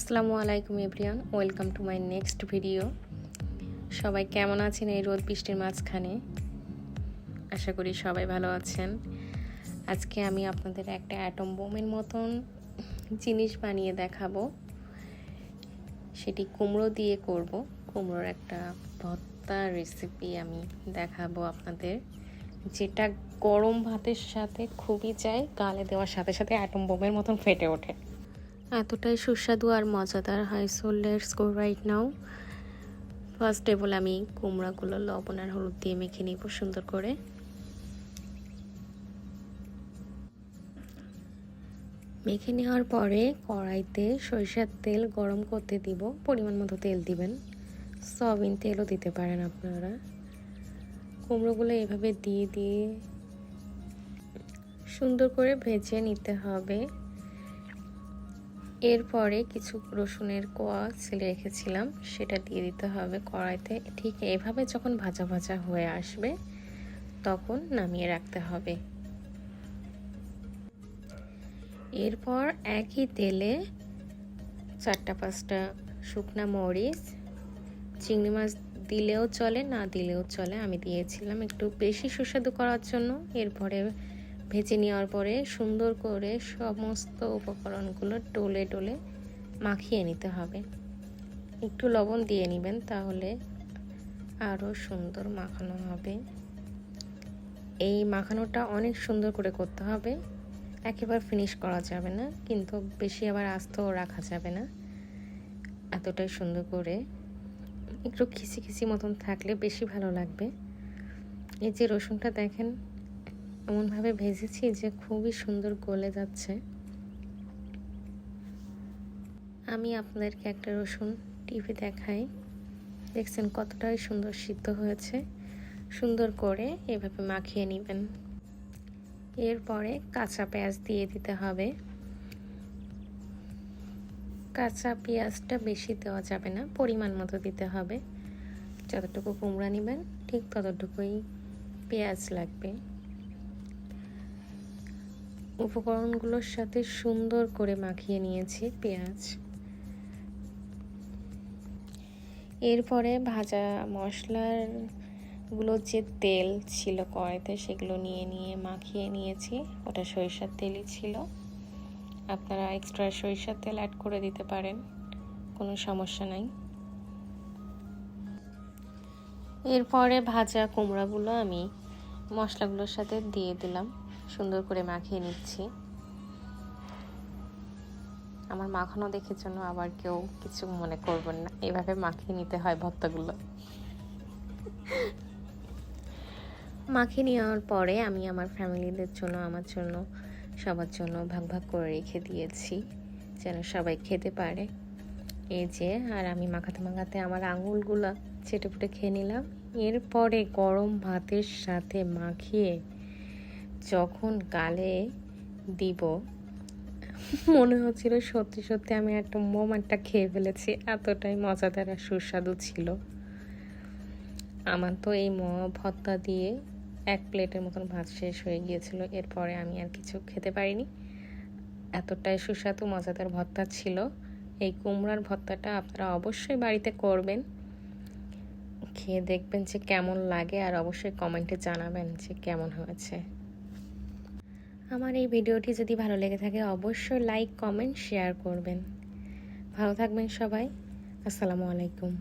আসসালামু আলাইকুম everyone, welcome to my next video. সবাই কেমন আছেন এই রোদ বৃষ্টির মাঝখানে? আশা করি সবাই ভালো আছেন। আজকে আমি আপনাদের একটা অ্যাটম বোমের মতন জিনিস বানিয়ে দেখাবো। সেটি কুমড়ো দিয়ে করব। কুমড়োর একটা ভর্তা রেসিপি আমি দেখাবো আপনাদের। যেটা গরম ভাতের সাথে খুবই চাই গালে দেওয়ার সাথে সাথে অ্যাটম বোমের মতন ফেটে ওঠে। এতটাই সুস্বাদু আর মজাদার। হয় so let's go right now first table আমি কুমড়াগুলো, লবণ আর হলুদ দিয়ে মেখে নিব সুন্দর করে। মেখে নেওয়ার পরে কড়াইতে সরিষার তেল গরম করতে দিব। পরিমাণ মতো তেল দিবেন। সয়াবিন তেলও দিতে পারেন আপনারা। কুমড়োগুলো এভাবে দিয়ে দিয়ে সুন্দর করে ভেজে নিতে হবে। এরপরে কিছু রসুনের কোয়া ছেলে রেখেছিলাম, সেটা দিয়ে দিতে হবে কড়াইতে। ঠিক এভাবে যখন ভাজা ভাজা হয়ে আসবে, তখন নামিয়ে রাখতে হবে। এরপর একই তেলে চারটা পাঁচটা শুকনা মরিচ, চিংড়ি মাছ দিলেও চলে, না দিলেও চলে, আমি দিয়েছিলাম একটু বেশি সুস্বাদু করার জন্য। এরপরে ভেজে নেওয়ার পরে সুন্দর করে সমস্ত উপকরণগুলো ডলে ডলে মাখিয়ে নিতে হবে। একটু লবণ দিয়ে নেবেন তাহলে আরও সুন্দর মাখানো হবে। এই মাখানোটা অনেক সুন্দর করে করতে হবে। একেবারে ফিনিশ করা যাবে না, কিন্তু বেশি আবার আস্তও রাখা যাবে না। এতটাই সুন্দর করে একটু খিসি খিসি মতন থাকলে বেশি ভালো লাগবে। এই যে রসুনটা দেখেন এমনভাবে ভেজেছি যে খুবই সুন্দর গলে যাচ্ছে। আমি আপনাদেরকে একটা রসুন টিভি দেখাই। দেখছেন কতটাই সুন্দর সিদ্ধ হয়েছে। সুন্দর করে এভাবে মাখিয়ে নেবেন। এরপরে কাঁচা পেঁয়াজ দিয়ে দিতে হবে। কাঁচা পেঁয়াজটা বেশি দেওয়া যাবে না, পরিমাণ মতো দিতে হবে। যতটুকু কুমড়া নেবেন, ঠিক ততটুকুই পেঁয়াজ লাগবে। উপকরণগুলোর সাথে সুন্দর করে মাখিয়ে নিয়েছি, পেঁয়াজ। এরপরে ভাজা মশলারগুলো যে তেল ছিল কড়াইতে সেগুলো নিয়ে নিয়ে মাখিয়ে নিয়েছি, ওটা সরিষার তেলই ছিল। আপনারা এক্সট্রা সরিষার তেল অ্যাড করে দিতে পারেন, কোনো সমস্যা নাই। এরপরে ভাজা কুমড়াগুলো আমি মশলাগুলোর সাথে দিয়ে দিলাম। সুন্দর করে মাখিয়ে নিচ্ছি। আমার মাখানো দেখে জন্য আবার কেউ কিছু মনে করবেন না। এভাবে মাখিয়ে নিতে হয় ভর্তাগুলো। মাখিয়ে নেওয়ার পরে আমি আমার ফ্যামিলিদের জন্য, আমার জন্য, সবার জন্য ভাগ ভাগ করে রেখে দিয়েছি, যেন সবাই খেতে পারে। এই যে, আর আমি মাখাতে মাখাতে আমার আঙুলগুলো চেটে ফুটে খেয়ে নিলাম। এরপরে গরম ভাতের সাথে মাখিয়ে যখন গালে দিব, মনে হচ্ছিল সত্যি সত্যি আমি একটা মোমানটা খেয়ে ফেলেছি। এতটাই মজাদার আর সুস্বাদু ছিল। আমার তো এই ম ভত্তা দিয়ে এক প্লেটের মতন ভাত শেষ হয়ে গিয়েছিল। এরপরে আমি আর কিছু খেতে পারিনি। এতটাই সুস্বাদু, মজাদার ভত্তা ছিল। এই কুমড়ার ভত্তাটা আপনারা অবশ্যই বাড়িতে করবেন। খেয়ে দেখবেন যে কেমন লাগে আর অবশ্যই কমেন্টে জানাবেন যে কেমন হয়েছে। আমার এই ভিডিওটি যদি ভালো লেগে থাকে, অবশ্যই লাইক কমেন্ট শেয়ার করবেন। ভালো থাকবেন সবাই। আসসালামু আলাইকুম।